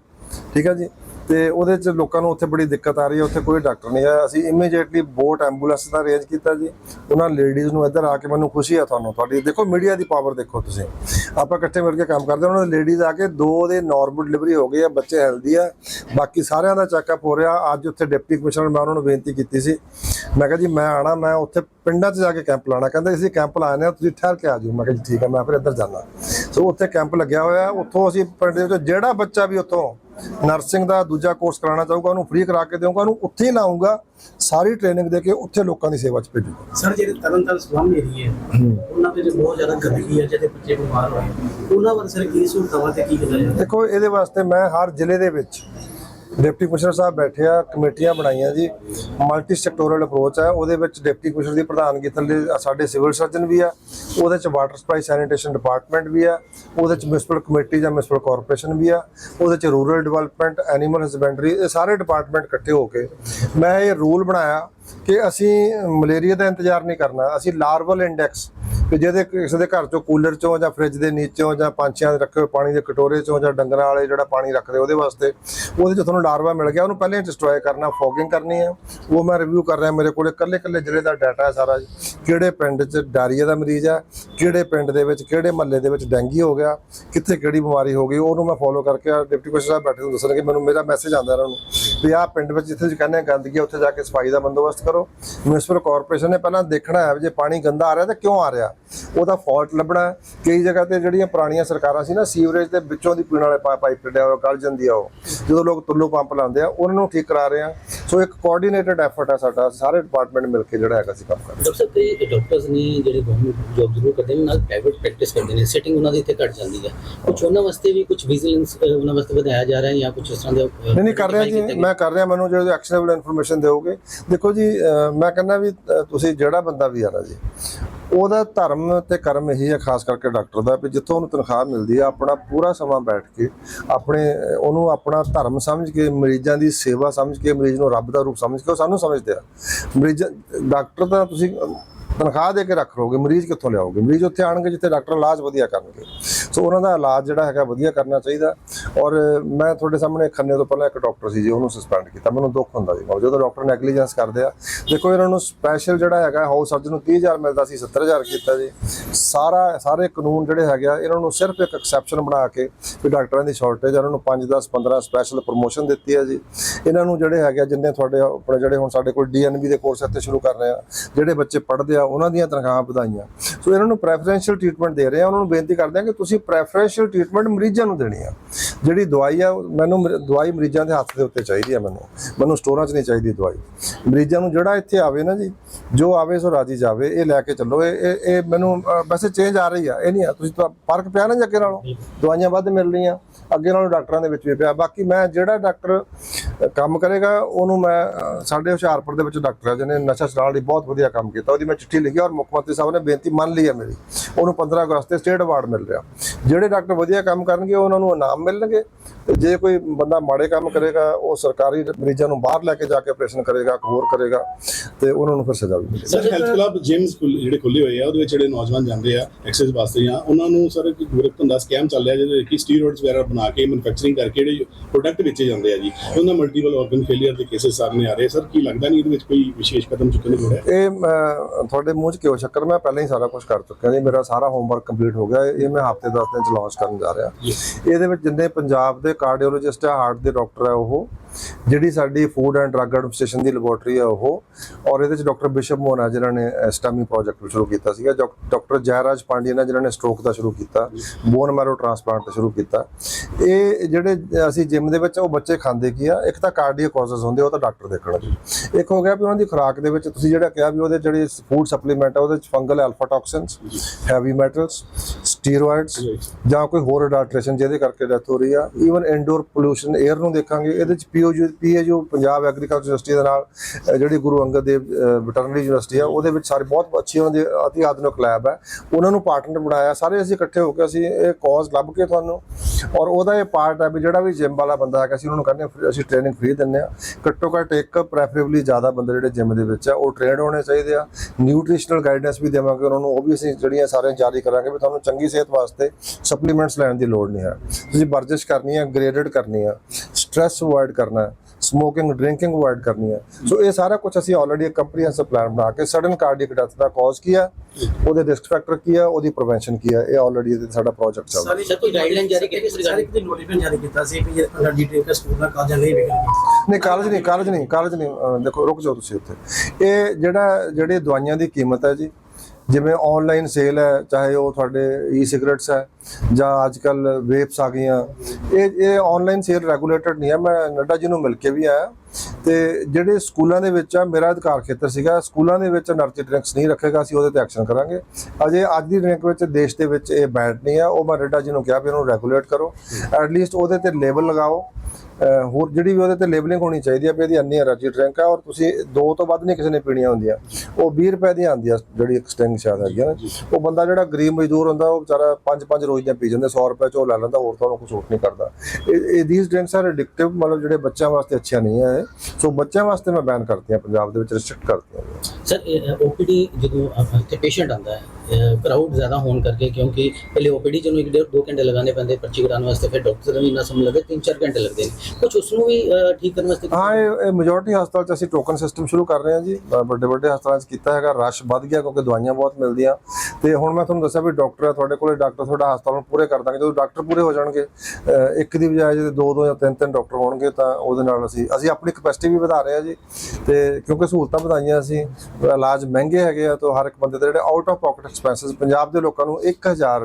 ਠੀਕ ਹੈ ਜੀ? ਤੇ ਉਹਦੇ 'ਚ ਲੋਕਾਂ ਨੂੰ ਉੱਥੇ ਬੜੀ ਦਿੱਕਤ ਆ ਰਹੀ ਹੈ, ਉੱਥੇ ਕੋਈ ਡਾਕਟਰ ਨਹੀਂ ਆਇਆ। ਅਸੀਂ ਇਮੀਡੀਏਟਲੀ ਬੋਟ ਐਂਬੂਲੈਂਸ ਦਾ ਅਰੇਂਜ ਕੀਤਾ ਜੀ। ਉਹਨਾਂ ਲੇਡੀਜ਼ ਨੂੰ ਇੱਧਰ ਆ ਕੇ ਮੈਨੂੰ ਖੁਸ਼ੀ ਆ ਤੁਹਾਨੂੰ, ਤੁਹਾਡੀ। ਦੇਖੋ ਮੀਡੀਆ ਦੀ ਪਾਵਰ ਦੇਖੋ ਤੁਸੀਂ। ਆਪਾਂ ਇਕੱਠੇ ਮਿਲ ਕੇ ਕੰਮ ਕਰਦੇ ਉਹਨਾਂ ਦੇ ਲੇਡੀਜ਼ ਆ ਕੇ ਦੋ ਦੇ ਨਾਰਮਲ ਡਿਲੀਵਰੀ ਹੋ ਗਈ ਆ, ਬੱਚੇ ਹੈਲਦੀ ਆ। ਬਾਕੀ ਸਾਰਿਆਂ ਦਾ ਚੈੱਕਅਪ ਹੋ ਰਿਹਾ। ਅੱਜ ਉੱਥੇ ਡਿਪਟੀ ਕਮਿਸ਼ਨਰ ਮੈਂ ਉਹਨਾਂ ਨੂੰ ਬੇਨਤੀ ਕੀਤੀ ਸੀ। ਮੈਂ ਕਿਹਾ ਜੀ, ਮੈਂ ਆਣਾ ਮੈਂ ਉੱਥੇ ਪਿੰਡਾਂ 'ਚ ਜਾ ਕੇ ਕੈਂਪ ਲਾਣਾ ਕਹਿੰਦੇ ਅਸੀਂ ਕੈਂਪ ਲਾਣੇ ਆ ਤੁਸੀਂ ਠਹਿਰ ਕੇ ਆ ਜਾਓ। ਮੈਂ ਕਿਹਾ ਜੀ, ਠੀਕ ਆ, ਮੈਂ ਫਿਰ ਇੱਧਰ ਜਾਣਾ ਸੋ ਉੱਥੇ ਕੈਂਪ ਲੱਗਿਆ ਹੋਇਆ। ਉੱਥੋਂ ਅਸੀਂ ਪਿੰਡ ਦੇ ਵਿੱਚ, ਜਿਹੜਾ ਬੱਚਾ ਵੀ ਉੱਥੋਂ ਨਰਸਿੰਗ ਦਾ ਦੂਜਾ ਕੋਰਸ ਕਰਾਉਣਾ ਚਾਹੂਗਾ ਉਹਨੂੰ ਫ੍ਰੀ ਕਰਾ ਕੇ ਦੇਵਾਂਗਾ ਉਹਨੂੰ ਉੱਥੇ ਹੀ ਲਾਉਂਗਾ ਸਾਰੀ ਟ੍ਰੇਨਿੰਗ ਦੇ ਕੇ ਉੱਥੇ ਲੋਕਾਂ ਦੀ ਸੇਵਾ 'ਚ ਭੇਜੂਗਾ। ਸਰ ਜਿਹੜੇ ਤਰਨਤਾਰਨ ਸਲਮ ਏਰੀਏ ਉਹਨਾਂ ਵਿੱਚ ਬਹੁਤ ਜ਼ਿਆਦਾ ਗੰਦਗੀ ਹੈ ਜਿਹਦੇ ਬੱਚੇ ਬਿਮਾਰ ਹੋਏ ਉਹਨਾਂ ਬਾਰੇ ਸਰ ਕੀ ਸਹੂਲਤਾਂ ਤੇ ਕੀ ਜਾਂਦਾ ਦੇਖੋ ਇਹਦੇ ਵਾਸਤੇ ਮੈਂ ਹਰ ਜ਼ਿਲ੍ਹੇ ਦੇ ਵਿੱਚ ਡਿਪਟੀ ਕਮਿਸ਼ਨਰ ਸਾਹਿਬ ਬੈਠੇ ਆ, ਕਮੇਟੀਆਂ ਬਣਾਈਆਂ ਜੀ। ਮਲਟੀ ਸੈਕਟੋਰਲ ਅਪਰੋਚ ਹੈ ਉਹਦੇ ਵਿੱਚ ਡਿਪਟੀ ਕਮਿਸ਼ਨਰ ਦੀ ਪ੍ਰਧਾਨਗੀ ਥੱਲੇ ਸਾਡੇ ਸਿਵਲ ਸਰਜਨ ਵੀ ਆ। ਉਹਦੇ ਚ ਵਾਟਰ ਸਪਲਾਈ ਸੈਨੀਟੇਸ਼ਨ ਡਿਪਾਰਟਮੈਂਟ ਵੀ ਆ। ਉਹਦੇ ਚ ਮਿਊਨਿਸਪਲ ਕਮੇਟੀ ਜਾਂ ਮਿਊਨਿਸਪਲ ਕਾਰਪੋਰੇਸ਼ਨ ਵੀ ਆ। ਉਹਦੇ ਚ ਰੂਰਲ ਡਿਵੈਲਪਮੈਂਟ, ਐਨੀਮਲ ਹਸਬੈਂਡਰੀ, ਇਹ ਸਾਰੇ ਡਿਪਾਰਟਮੈਂਟ ਇਕੱਠੇ ਹੋ ਕੇ ਮੈਂ ਇਹ ਰੂਲ ਬਣਾਇਆ ਕਿ ਅਸੀਂ ਮਲੇਰੀਆ ਦਾ ਇੰਤਜ਼ਾਰ ਨਹੀਂ ਕਰਨਾ। ਅਸੀਂ ਲਾਰਵਲ ਇੰਡੈਕਸ ਕਿ ਜਿਹਦੇ ਕਿਸੇ ਦੇ ਘਰ ਚੋਂ ਕੂਲਰ ਚੋਂ ਜਾਂ ਫ੍ਰਿਜ ਦੇ ਨੀਚੋਂ ਜਾਂ ਪੰਛੀਆਂ ਦੇ ਰੱਖੇ ਹੋਏ ਪਾਣੀ ਦੇ ਕਟੋਰੇ ਚੋਂ ਜਾਂ ਡੰਗਰਾਂ ਵਾਲੇ ਜਿਹੜਾ ਪਾਣੀ ਰੱਖਦੇ ਉਹਦੇ ਵਾਸਤੇ, ਉਹਦੇ ਚ ਤੁਹਾਨੂੰ ਲਾਰਵਾ ਮਿਲ ਗਿਆ। ਉਹਨੂੰ ਪਹਿਲੇ ਡਿਸਟਰੋਏ ਕਰਨਾ ਫੋਗਿੰਗ ਕਰਨੀ ਹੈ ਉਹ ਮੈਂ ਰਿਵਿਊ ਕਰ ਰਿਹਾ ਮੇਰੇ ਕੋਲੇ ਕੱਲੇ ਕੱਲੇ ਜ਼ਿਲ੍ਹੇ ਦਾ ਡਾਟਾ ਹੈ ਸਾਰਾ ਕਿਹੜੇ ਪਿੰਡ 'ਚ ਡਾਇਰੀਆ ਦਾ ਮਰੀਜ਼ ਹੈ ਕਿਹੜੇ ਪਿੰਡ ਦੇ ਵਿੱਚ, ਕਿਹੜੇ ਮਹੱਲੇ ਦੇ ਵਿੱਚ ਡੈਂਗੀ ਹੋ ਗਿਆ, ਕਿੱਥੇ ਕਿਹੜੀ ਬਿਮਾਰੀ ਹੋ ਗਈ, ਉਹਨੂੰ ਮੈਂ ਫੋਲੋ ਕਰਕੇ ਡਿਪਟੀ ਕਮਿਸ਼ਨਰ ਸਾਹਿਬ ਬੈਠੇ ਨੂੰ ਦੱਸਣਗੇ, ਮੈਨੂੰ ਮੇਰਾ ਮੈਸੇਜ ਆਉਂਦਾ ਇਹਨਾਂ ਨੂੰ। ਵੀ ਆਹ ਪਿੰਡ ਵਿੱਚ ਜਿੱਥੇ ਤੁਸੀਂ ਕਹਿੰਦੇ ਆ ਗੰਦਗੀ ਉੱਥੇ ਜਾ ਕੇ ਸਫ਼ਾਈ ਦਾ ਬੰਦੋਬਸਤ ਕਰੋ। ਮਿਊਨਿਸਪਲ ਕਾਰਪੋਰੇਸ਼ਨ ਨੇ ਪਹਿਲਾਂ ਦੇਖਣਾ ਹੈ ਵੀ ਜੇ ਪਾਣੀ ਗੰਦਾ ਆ ਰਿਹਾ ਤਾਂ ਕਿਉਂ ਆ ਰਿਹਾ? ਉਹਦਾ ਫਾਲਟ ਲੱਭਣਾ ਕਈ ਜਗ੍ਹਾ ਤੇ ਜਿਹੜੀਆਂ ਪੁਰਾਣੀਆਂ ਸਰਕਾਰਾਂ ਸੀ ਨਾ ਸੀਵਰੇਜ ਦੇ ਵਿੱਚੋਂ ਦੀ ਪੀਣ ਵਾਲੇ ਪਾਈਪ ਕੱਢਿਆ ਉਹ ਗਲ ਜਾਂਦੀ ਆ ਉਹ। ਜਦੋਂ ਲੋਕ ਤੁੱਲੂ ਪੰਪ ਲਾਉਂਦੇ ਆ, ਉਹਨਾਂ ਨੂੰ ਠੀਕ ਕਰਾ ਰਹੇ ਆ। ਸੋ ਇੱਕ ਕੋਆਰਡੀਨੇਟਡ ਐਫਰਟ ਹੈ ਸਾਡਾ ਸਾਰੇ ਡਿਪਾਰਟਮੈਂਟ ਮਿਲ ਕੇ ਜਿਹੜਾ ਹੈਗਾ ਸੀ ਕੰਮ ਕਰ ਰਹੇ ਡਾਕਟਰ ਕਈ ਡਾਕਟਰਸ ਨੇ ਜਿਹੜੇ ਗਵਰਨਮੈਂਟ ਜੋਬ ਜ਼ਰੂਰ ਕਰਦੇ ਨੇ ਨਾਲ ਪ੍ਰਾਈਵੇਟ ਪ੍ਰੈਕਟਿਸ ਕਰਦੇ ਨੇ ਸਿਟਿੰਗ ਉਹਨਾਂ ਦੀ ਇੱਥੇ ਘਟ ਜਾਂਦੀ ਹੈ। ਕੁਝ ਉਹਨਾਂ ਵਾਸਤੇ ਵੀ ਕੁਝ ਵਿਜੀਲੈਂਸ ਉਹਨਾਂ ਵਾਸਤੇ ਵਧਾਇਆ ਜਾ ਰਿਹਾ ਹੈ ਜਾਂ ਕੁਝ ਇਸ ਤਰ੍ਹਾਂ ਦੇ ਨਹੀਂ ਨਹੀਂ ਕਰ ਰਿਹਾ ਜੀ? ਮੈਂ ਕਰ ਰਿਹਾ ਮੈਨੂੰ ਜਦੋਂ ਐਕਸ਼ਨੇਬਲ ਇਨਫੋਰਮੇਸ਼ਨ ਦਿਓਗੇ। ਦੇਖੋ ਜੀ ਮੈਂ ਕਹਿੰਦਾ ਵੀ ਤੁਸੀਂ ਜਿਹੜਾ ਬੰਦਾ ਵੀ ਆ ਨਾ ਜੀ ਉਹਦਾ ਧਰਮ ਤੇ ਕਰਮ ਇਹੀ ਹੈ ਖਾਸ ਕਰਕੇ ਡਾਕਟਰ ਦਾ, ਵੀ ਜਿੱਥੋਂ ਉਹਨੂੰ ਤਨਖਾਹ ਮਿਲਦੀ ਹੈ ਆਪਣਾ ਪੂਰਾ ਸਮਾਂ ਬੈਠ ਕੇ ਆਪਣੇ, ਉਹਨੂੰ ਆਪਣਾ ਧਰਮ ਸਮਝ ਕੇ, ਮਰੀਜ਼ਾਂ ਦੀ ਸੇਵਾ ਸਮਝ ਕੇ, ਮਰੀਜ਼ ਨੂੰ ਰੱਬ ਦਾ ਰੂਪ ਸਮਝ ਕੇ, ਉਹ ਸਾਨੂੰ ਸਮਝਦੇ ਆ। ਮਰੀਜ਼, ਡਾਕਟਰ ਤਾਂ ਤੁਸੀਂ ਤਨਖਾਹ ਦੇ ਕੇ ਰੱਖ ਲਓਗੇ, ਮਰੀਜ਼ ਕਿੱਥੋਂ ਲਿਆਓਗੇ? ਮਰੀਜ਼ ਉੱਥੇ ਆਣਗੇ ਜਿੱਥੇ ਡਾਕਟਰ ਇਲਾਜ ਵਧੀਆ ਕਰਨਗੇ। ਸੋ ਉਹਨਾਂ ਦਾ ਇਲਾਜ ਜਿਹੜਾ ਹੈਗਾ ਵਧੀਆ ਕਰਨਾ ਚਾਹੀਦਾ। ਔਰ ਮੈਂ ਤੁਹਾਡੇ ਸਾਹਮਣੇ ਖੰਨੇ ਤੋਂ ਪਹਿਲਾਂ ਇੱਕ ਡਾਕਟਰ ਸੀ ਜੀ, ਉਹਨੂੰ ਸਸਪੈਂਡ ਕੀਤਾ। ਮੈਨੂੰ ਦੁੱਖ ਹੁੰਦਾ ਸੀ। ਬਹੁਤ। ਜਦੋਂ ਡਾਕਟਰ ਨੈਗਲੀਜੈਂਸ ਕਰਦੇ ਆ, ਦੇਖੋ ਇਹਨਾਂ ਨੂੰ ਸਪੈਸ਼ਲ ਜਿਹੜਾ ਹੈਗਾ ਹਾਊਸ ਸਰਜਨ ਨੂੰ 30000 ਮਿਲਦਾ ਸੀ 70000 ਕੀਤਾ ਜੀ। ਸਾਰਾ, ਸਾਰੇ ਕਾਨੂੰਨ ਜਿਹੜੇ ਹੈਗੇ ਆ, ਇਹਨਾਂ ਨੂੰ ਸਿਰਫ ਇੱਕ ਐਕਸੈਪਸ਼ਨ ਬਣਾ ਕੇ ਵੀ ਡਾਕਟਰਾਂ ਦੀ ਸ਼ਾਰਟੇਜ ਆ। ਇਹਨਾਂ ਨੂੰ 5 10 15 ਸਪੈਸ਼ਲ ਪ੍ਰੋਮੋਸ਼ਨ ਦਿੱਤੀ ਹੈ ਜੀ। ਇਹਨਾਂ ਨੂੰ ਜਿਹੜੇ ਹੈਗੇ ਜਿੰਨੇ ਤੁਹਾਡੇ ਆਪਣੇ ਜਿਹੜੇ ਹੁਣ ਸਾਡੇ ਕੋਲ ਡੀਐਨਬੀ ਦੇ ਕੋਰਸ ਇੱਥੇ ਸ਼ੁਰੂ ਕਰ ਰਹੇ ਆ, ਜਿਹੜੇ ਬੱਚੇ ਪੜ੍ਹਦੇ ਆ, ਉਹਨਾਂ ਦੀਆਂ ਤਨਖਾਹਾਂ ਵਧਾਈਆਂ। ਸੋ ਇਹਨਾਂ ਨੂੰ ਪ੍ਰੈਫਰੈਂਸ਼ੀਅਲ ਟ੍ਰੀਟਮੈਂਟ ਦੇ ਰਹੇ ਆ। ਉਹਨਾਂ ਨੂੰ ਬੇਨਤੀ ਕਰਦੇ ਆ ਕਿ ਤੁਸੀਂ ਪ੍ਰੈਫਰੈਂਸ਼ੀਅਲ ਟ੍ਰੀਟਮੈਂਟ ਮਰੀਜ਼ਾਂ ਨੂੰ ਦੇਣੀ ਆ। ਜਿਹੜੀ ਦਵਾਈ ਆ ਮੈਨੂੰ ਦਵਾਈ ਮਰੀਜ਼ਾਂ ਦੇ ਹੱਥ ਦੇ ਉੱਤੇ ਚਾਹੀਦੀ ਆ ਮੈਨੂੰ। ਮੈਨੂੰ ਸਟੋਰਾਂ 'ਚ ਨਹੀਂ ਚਾਹੀਦੀ ਦਵਾਈ। ਮਰੀਜ਼ਾਂ ਨੂੰ ਜਿਹੜਾ ਇੱਥੇ ਆਵੇ ਨਾ ਜੀ ਜੋ ਆਵੇ ਸੋ ਰਾਜੀ ਜਾਵੇ ਇਹ ਲੈ ਕੇ ਚੱਲੋ। ਇਹ ਇਹ ਮੈਨੂੰ ਵੈਸੇ ਚੇਂਜ ਆ ਰਹੀ ਆ। ਇਹ ਨਹੀਂ ਆ ਤੁਸੀਂ ਤਾਂ ਫ਼ਰਕ ਪਿਆ ਨਾ ਜੀ ਅੱਗੇ ਨਾਲੋਂ ਦਵਾਈਆਂ ਵੱਧ ਮਿਲ ਰਹੀਆਂ। ਅੱਗੇ ਨਾਲੋਂ ਡਾਕਟਰਾਂ ਦੇ ਵਿੱਚ ਵੀ ਪਿਆ। ਬਾਕੀ ਮੈਂ ਜਿਹੜਾ ਡਾਕਟਰ ਕੰਮ ਕਰੇਗਾ, ਉਹਨੂੰ ਮੈਂ ਸਾਡੇ ਹੁਸ਼ਿਆਰਪੁਰ ਦੇ ਵਿੱਚ ਡਾਕਟਰ ਆ ਜਿਹਨੇ ਨਸ਼ਾ ਛਡਾਉਣ ਲਈ ਬਹੁਤ ਵਧੀਆ ਕੰਮ ਕੀਤਾ। ਉਹਦੀ ਮੈਂ ਚਿੱਠੀ ਲਿਖੀ ਔਰ ਮੁੱਖ ਮੰਤਰੀ ਸਾਹਿਬ ਨੇ ਬੇਨਤੀ ਮੰਨ ਲਈ ਹੈ ਮੇਰੀ। ਉਹਨੂੰ 15 ਅਗਸਤ ਤੇ ਸਟੇਟ ਅਵਾਰਡ ਮਿਲ ਰਿਹਾ। ਜਿਹੜੇ ਡਾਕਟਰ ਵਧੀਆ ਕੰਮ ਕਰਨਗੇ, ਉਹਨਾਂ ਨੂੰ ਇਨਾਮ ਮਿਲਣਗੇ। ਤੇ ਜੇ ਕੋਈ ਬੰਦਾ ਮਾੜੇ ਕੰਮ ਕਰੇਗਾ, ਉਹ ਸਰਕਾਰੀ ਮਰੀਜ਼ਾਂ ਨੂੰ ਬਾਹਰ ਲੈ ਕੇ ਜਾ ਕੇ ਆਪਰੇਸ਼ਨ ਕਰੇਗਾ ਕੋਈ ਹੋਰ ਕਰੇਗਾ, ਤੇ ਉਹਨਾਂ ਨੂੰ ਫਿਰ ਸਜ਼ਾ ਵੀ ਮਿਲੇਗੀ। ਸਰ ਹੈਲਥ ਕਲੱਬ ਜਿਮਸ ਜਿਹੜੇ ਖੁੱਲੇ ਹੋਏ ਆ, ਉਹਦੇ ਵਿੱਚ ਜਿਹੜੇ ਨੌਜਵਾਨ ਜਾਂਦੇ ਆ ਐਕਸਰਸਾਈਜ਼ ਵਾਸਤੇ ਜਾਂ ਉਹਨਾਂ ਨੂੰ, ਸਰ, ਇੱਕ ਗੁਰਕ ਧੰਦਾ ਸਕੈਮ ਚੱਲ ਰਿਹਾ ਜਿਹਦੇ ਵਿੱਚ ਸਟੀਰੋਇਡਸ ਵਗੈਰਾ ਬਣਾ ਕੇ ਮੈਨੂਫੈਕਚਰਿੰਗ ਕਰਕੇ ਜਿਹੜੇ ਪ੍ਰੋਡਕਟ ਵੇਚੇ ਜਾਂਦੇ ਆ ਜੀ ਉਹਨਾਂ ਮਲਟੀਪਲ ਆਰਗਨ ਫੇਲਿਅਰ ਦੇ ਕੇਸਸ ਸਾਹਮਣੇ ਆ ਰਹੇ ਸਰ ਕੀ ਲੱਗਦਾ ਨਹੀਂ ਇਹਦੇ ਵਿੱਚ ਕੋਈ ਵਿਸ਼ੇਸ਼ ਕਦਮ ਚੁੱਕਣ ਦੀ ਲੋੜ ਹੈ? ਇਹ ਤੁਹਾਡੇ ਮੂੰਹ 'ਚ ਕਿਉਂ ਸ਼ੱਕਰ? ਮੈਂ ਪਹਿਲਾਂ ਹੀ ਸਾਰਾ ਕੁਝ ਕਰ ਚੁੱਕਿਆ ਜੀ। ਮੇਰਾ ਸਾਰਾ ਹੋਮਵਰਕ ਕੰਪਲੀਟ ਹੋ ਗਿਆ। ਇਹ ਮੈਂ ਹਫ਼ਤੇ 10 ਦਿਨ ਚ ਲਾਂਚ ਕਰਨ ਜਾ ਰਿਹਾ। ਇਹਦੇ ਵਿੱਚ ਜਿੰਨੇ ਪੰਜਾਬ ਦੇ ਕਾਰਡੀਓਲੋਜਿਸਟ ਆ ਹਾਰਟ ਦੇ ਡਾਕਟਰ ਆ ਉਹ ਜਿਹੜੀ ਸਾਡੀ ਫੂਡ ਐਂਡ ਡਰੱਗ ਐਡਮਿਨਿਸਟ੍ਰੇਸ਼ਨ ਦੀ ਲੈਬੋਰਟਰੀ ਆ ਉਹ, ਔਰ ਇਹਦੇ ਚ ਡਾਕਟਰ ਬਿਸ਼ਪ ਮੋਹਨ ਆ ਜਿਨ੍ਹਾਂ ਨੇ ਐਸਟਾਮੀ ਪ੍ਰੋਜੈਕਟ ਸ਼ੁਰੂ ਕੀਤਾ ਸੀਗਾ। ਡਾਕਟਰ ਜੈਰਾਜ ਪਾਂਡੀਆ ਨੇ ਜਿਨ੍ਹਾਂ ਨੇ ਸਟ੍ਰੋਕ ਦਾ ਸ਼ੁਰੂ ਕੀਤਾ ਬੋਨ ਮੈਰੋ ਟ੍ਰਾਂਸਪਲਾਂਟ ਦਾ ਸ਼ੁਰੂ ਕੀਤਾ। ਇਹ ਜਿਹੜੇ ਅਸੀਂ ਜਿਮ ਦੇ ਵਿੱਚ, ਉਹ ਬੱਚੇ ਖਾਂਦੇ ਕੀ ਆ? ਇੱਕ ਤਾਂ ਕਾਰਡੀਅਕ ਕਾਜ਼ਸ ਹੁੰਦੇ, ਉਹ ਤਾਂ ਡਾਕਟਰ ਦੇਖਣਗੇ ਇੱਕ ਹੋ ਗਿਆ ਵੀ ਉਹਨਾਂ ਦੀ ਖੁਰਾਕ ਦੇ ਵਿੱਚ, ਤੁਸੀਂ ਜਿਹੜਾ ਕਿਹਾ ਵੀ ਉਹਦੇ ਜਿਹੜੇ ਫੂਡ ਸਪਲੀਮੈਂਟ ਆ, ਉਹਦੇ ਚ fungal alpha toxins heavy metals steroids ਜਾਂ ਕੋਈ ਹੋਰ ਅਡਾਲਟ੍ਰੇਸ਼ਨ ਜਿਹਦੇ ਕਰਕੇ ਡੈਥ ਹੋ ਰਹੀ ਆ। ਈਵਨ ਇਨਡੋਰ ਪੋਲੂਸ਼ਨ 에ਅਰ ਨੂੰ ਦੇਖਾਂਗੇ, ਇਹਦੇ ਚ POU PAU Punjab agriculture university ਦੇ ਨਾਲ ਜਿਹੜੀ ਗੁਰੂ ਅੰਗਦ ਦੇਵ ਵੈਟਰਨਰੀ ਯੂਨੀਵਰਸਿਟੀ ਆ, ਉਹਦੇ ਵਿੱਚ ਸਾਰੇ ਬਹੁਤ ਅੱਛੀ ਉਹਨਾਂ ਦੀ ਅਤੀ ਆਧੁਨਿਕ ਲੈਬ ਹੈ। ਉਹਨਾਂ ਨੂੰ ਪਾਰਟਨਰ ਬਣਾਇਆ, ਸਾਰੇ ਅਸੀਂ ਇਕੱਠੇ ਹੋ ਕੇ ਅਸੀਂ ਇਹ ਕਾਜ਼ ਲੱਭ ਕੇ ਤੁਹਾਨੂੰ ਔਰ ਉਹਦਾ ਇਹ ਪਾਰਟ ਹੈ ਵੀ ਜਿਹੜਾ ਵੀ ਜਿਮ ਵਾਲਾ ਬੰਦਾ ਹੈਗਾ, ਅਸੀਂ ਉਹਨਾਂ ਨੂੰ ਕਹਿੰਦੇ ਅਸੀਂ ਟ੍ਰੇਨਿੰਗ ਫ੍ਰੀ ਦਿੰਦੇ ਆ ਘੱਟੋ ਘੱਟ ਇੱਕ ਪ੍ਰੈਫਰੇਬਲੀ ਜ਼ਿਆਦਾ ਬੰਦੇ ਜਿਹੜੇ ਜਿਮ ਦੇ ਵਿੱਚ ਆ, ਉਹ ਟ੍ਰੇਨਡ ਹੋਣੇ ਚਾਹੀਦੇ ਆ। ਨਿਊਟ੍ਰੀਸ਼ਨਲ ਗਾਈਡੈਂਸ ਵੀ ਦੇਵਾਂਗੇ ਉਹਨਾਂ ਨੂੰ, ਉਹ ਵੀ ਅਸੀਂ ਜਿਹੜੀਆਂ ਸਾਰੀਆਂ ਜਾਰੀ ਕਰਾਂਗੇ ਵੀ ਤੁਹਾਨੂੰ ਚੰਗੀ ਸਿਹਤ ਵਾਸਤੇ ਸਪਲੀਮੈਂਟਸ ਲੈਣ ਦੀ ਲੋੜ ਨਹੀਂ ਹੈ। ਤੁਸੀਂ ਵਰਜਿਸ਼ ਕਰਨੀ ਹੈ ਗ੍ਰੇਡਡ ਕਰਨੀ ਹੈ ਸਟ੍ਰੈਸ ਅਵੋਇਡ ਕਰਨਾ ਹੈ। ਸਮੋਕਿੰਗ ਡਰਿੰਕਿੰਗ ਅਵੋਇਡ ਕਰਨੀ ਹੈ। ਸੋ ਇਹ ਸਾਰਾ ਕੁਝ ਅਸੀਂ ਆਲਰੇਡੀ ਇੱਕ ਕੰਪਰੀਹੈਂਸਿਵ ਪਲਾਨ ਬਣਾ ਕੇ ਸਡਨ ਕਾਰਡੀਅਕ ਡੈਥ ਦਾ ਕਾਜ਼ ਕੀ ਹੈ ਉਹਦੇ ਰਿਸਕ ਫੈਕਟਰ ਕੀ ਹੈ ਉਹਦੀ ਪ੍ਰੀਵੈਂਸ਼ਨ ਕੀ ਹੈ ਇਹ ਆਲਰੇਡੀ ਸਾਡਾ ਪ੍ਰੋਜੈਕਟ ਚੱਲ ਰਿਹਾ। ਸਰ, ਕੋਈ guideline ਜਾਰੀ ਕੀਤੀ ਇਸ ਸਾਰੇ ਕਿਤੇ ਨੋਟੀਫਿਕੇਸ਼ਨ ਜਾਰੀ ਕੀਤਾ ਸੀ ਵੀ ਇਹ ਅੰਡਰ ਡੀਟੇਲ ਦਾ ਸਕੂਲ ਦਾ ਕਾਲਜ ਨਹੀਂ ਵਿਕਣਗੇ ਨਹੀਂ ਕਾਲਜ ਨਹੀਂ ਕਾਲਜ ਨਹੀਂ ਕਾਲਜ ਨਹੀਂ ਦੇਖੋ ਰੁਕ ਜਾਓ ਤੁਸੀਂ ਉੱਥੇ। ਇਹ ਜਿਹੜਾ ਜਿਹੜੇ ਦਵਾਈਆਂ ਦੀ ਕੀਮਤ ਹੈ ਜੀ ਜਿਵੇਂ ਆਨਲਾਈਨ ਸੇਲ ਹੈ, ਚਾਹੇ ਉਹ ਤੁਹਾਡੇ ਈ ਸਿਗਰਟਸ ਹੈ ਜਾਂ ਅੱਜ ਕੱਲ ਵੇਪਸ ਆ ਗਈਆਂ, ਇਹ ਇਹ ਆਨਲਾਈਨ ਸੇਲ ਰੈਗੂਲੇਟਡ ਨਹੀਂ ਹੈ। ਮੈਂ ਨੱਡਾ ਜੀ ਨੂੰ ਮਿਲ ਕੇ ਵੀ ਆਇਆ ਤੇ ਜਿਹੜੇ ਸਕੂਲਾਂ ਦੇ ਵਿੱਚ ਆ, ਮੇਰਾ ਅਧਿਕਾਰ ਖੇਤਰ ਸੀਗਾ, ਸਕੂਲਾਂ ਦੇ ਵਿੱਚ ਨਰਤੀ ਡਰਿੰਕਸ ਨਹੀਂ ਰੱਖੇਗਾ, ਅਸੀਂ ਉਹਦੇ ਤੇ ਐਕਸ਼ਨ ਕਰਾਂਗੇ। ਅਜੇ ਅੱਜ ਦੀ ਡਰਿੰਕ ਵਿੱਚ ਦੇਸ਼ ਦੇ ਵਿੱਚ ਇਹ ਬੈਂਡ ਨਹੀਂ ਹੈ। ਉਹ ਮੈਂ ਨੱਡਾ ਜੀ ਨੂੰ ਕਿਹਾ ਵੀ ਉਹਨੂੰ ਰੈਗੂਲੇਟ ਕਰੋ। ਐਟ ਲੀਸਟ ਉਹਦੇ ਤੇ ਲੇਬਲ ਲਗਾਓ। ਹੋਰ ਜਿਹੜੀ ਵੀ ਉਹਦੇ ਤੇ ਲੇਬਲਿੰਗ ਹੋਣੀ ਚਾਹੀਦੀ ਹੈ ਵੀ ਇਹਦੀ ਅੰਨੀ ਐਨਰਜੀ ਡਰਿੰਕ ਹੈ ਔਰ ਤੁਸੀਂ ਦੋ ਤੋਂ ਵੱਧ ਨਹੀਂ ਕਿਸੇ ਨੇ ਪੀਣੀਆਂ ਹੁੰਦੀਆਂ। ਉਹ 20 ਰੁਪਏ ਦੀ ਆਂਦੀ ਆ ਜਿਹੜੀ ਐਕਸਟੈਂਗ ਸ਼ਾਇਦ ਹੈਗੀ ਨਾ। ਉਹ ਬੰਦਾ ਜਿਹੜਾ ਗਰੀਬ ਮਜ਼ਦੂਰ ਹੁੰਦਾ ਉਹ ਵਿਚਾਰਾ 5-5 ਰੋਜ਼ ਦੀਆਂ ਪੀ ਜਾਂਦਾ 100 ਰੁਪਏ ਚ ਲੈ ਲੈਂਦਾ ਹੋਰ ਤਾਂ ਕੁਝ ਹੋਰ ਨਹੀਂ ਕਰਦਾ। ਇਹ ਥੀਸ ਡਰਿੰਕਸ ਆਰ ਐਡਿਕਟਿਵ ਮਤਲਬ ਜਿਹੜੇ ਬੱਚਿਆਂ ਵਾਸਤੇ ਅੱਛੀਆਂ ਨਹੀਂ ਹੈ ਸੋ ਬੱਚਿਆਂ ਵਾਸਤੇ ਮੈਂ ਬੈਨ ਕਰਦੀ ਆ ਪੰਜਾਬ ਦੇ ਵਿੱਚ ਰਿਸਟ੍ਰਿਕਟ ਕਰਦੀ ਆ। ਸਰ ਓਪੀਡੀ ਜਦੋਂ ਇੱਥੇ ਪੇਸ਼ੈਂਟ ਆਂਦਾ ਹੈ ਕਰਾਊਡ ਜ਼ਿਆਦਾ ਹੋਣ ਕਰਕੇ ਕਿਉਂਕਿ ਪਹਿਲੇ ਓਪੀਡੀ ਚ ਇੱਕ ਡੇਢ ਦੋ ਘੰਟੇ ਲਗਾਉਣੇ ਪੈਂਦੇ ਪਰਚੀ ਕਰਾਉਣ ਵਾਸਤੇ ਫਿਰ ਡਾਕਟਰ ਨੂੰ ਇੰਨਾ ਸਮਾਂ ਲੱਗਦਾ 3-4 ਘੰਟੇ ਲੱਗਦੇ ਨੇ ਕੁਝ ਉਸ ਨੂੰ ਵੀ ਠੀਕ ਕਰਨ ਵਾਸਤੇ ਹਾਂ, ਇਹ ਮੈਜੋਰਟੀ ਹਸਪਤਾਲ 'ਚ ਅਸੀਂ ਟੋਕਨ ਸਿਸਟਮ ਸ਼ੁਰੂ ਕਰ ਰਹੇ ਹਾਂ ਜੀ। ਵੱਡੇ ਵੱਡੇ ਹਸਪਤਾਲਾਂ 'ਚ ਕੀਤਾ ਹੈਗਾ, ਰਸ਼ ਵੱਧ ਗਿਆ ਕਿਉਂਕਿ ਦਵਾਈਆਂ ਬਹੁਤ ਮਿਲਦੀਆਂ। ਤੇ ਹੁਣ ਮੈਂ ਤੁਹਾਨੂੰ ਦੱਸਿਆ ਵੀ ਡਾਕਟਰ ਹੈ ਤੁਹਾਡੇ ਕੋਲੇ ਡਾਕਟਰ ਤੁਹਾਡਾ ਹਸਪਤਾਲ ਨੂੰ ਪੂਰੇ ਕਰ ਦਾਂਗੇ। ਜਦੋਂ ਡਾਕਟਰ ਪੂਰੇ ਹੋ ਜਾਣਗੇ ਇੱਕ ਦੀ ਬਜਾਏ ਜੇ ਦੋ ਦੋ ਜਾਂ ਤਿੰਨ ਤਿੰਨ ਡਾਕਟਰ ਹੋਣਗੇ ਤਾਂ ਉਹਦੇ ਨਾਲ ਅਸੀਂ ਅਸੀਂ ਆਪਣੀ ਕਪੈਸਿਟੀ ਵੀ ਵਧਾ ਰਹੇ ਹਾਂ ਜੀ। ਤੇ ਕਿਉਂਕਿ ਸਹੂਲਤਾਂ ਵਧਾਈਆਂ ਅਸੀਂ, ਇਲਾਜ ਮਹਿੰਗੇ ਹੈਗੇ ਆ ਤਾਂ ਹਰ ਇੱਕ ਬੰਦੇ ਦੇ ਜਿਹੜੇ out of pocket expenses Punjab ਦੇ ਲੋਕਾਂ ਨੂੰ 1000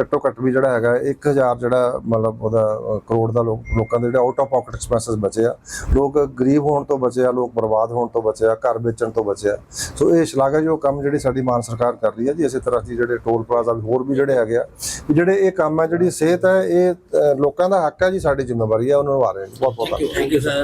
ਘੱਟੋ ਘੱਟ ਵੀ ਜਿਹੜਾ ਹੈਗਾ 1000 ਜਿਹੜਾ ਮਤਲਬ ਉਹਦਾ ਕਰੋੜ ਦਾ ਲੋਕ ਲੋਕਾਂ ਦੇ ਜਿਹੜੇ ਆਊਟ ਆਫ ਪਾਕਟ ਐਕਸਪੈਂਸਸ ਬਚੇ ਆ। ਲੋਕ ਗਰੀਬ ਹੋਣ ਤੋਂ ਬਚੇ ਆ, ਲੋਕ ਬਰਬਾਦ ਹੋਣ ਤੋਂ ਬਚੇ ਆ, ਘਰ ਵੇਚਣ ਤੋਂ ਬਚੇ ਆ। ਸੋ ਇਹ ਸ਼ਲਾਘਾਯੋਗ ਕੰਮ ਜਿਹੜੀ ਸਾਡੀ ਮਾਨ ਸਰਕਾਰ ਕਰ ਰਹੀ ਹੈ ਜੀ, ਇਸੇ ਤਰ੍ਹਾਂ ਦੀ ਜਿਹੜੇ ਟੋਲ ਪਲਾਜ਼ਾ ਵੀ ਹੋਰ ਵੀ ਜਿਹੜੇ ਹੈਗੇ ਆ, ਵੀ ਜਿਹੜੇ ਇਹ ਕੰਮ ਆ, ਜਿਹੜੀ ਸਿਹਤ ਹੈ, ਇਹ ਲੋਕਾਂ ਦਾ ਹੱਕ ਹੈ ਜੀ, ਸਾਡੀ ਜ਼ਿੰਮੇਵਾਰੀ ਹੈ ਨੂੰ ਨਿਭਾ ਰਹੇ ਨੇ ਬਹੁਤ ਬਹੁਤ ਧੰਨਵਾਦ। Thank you sir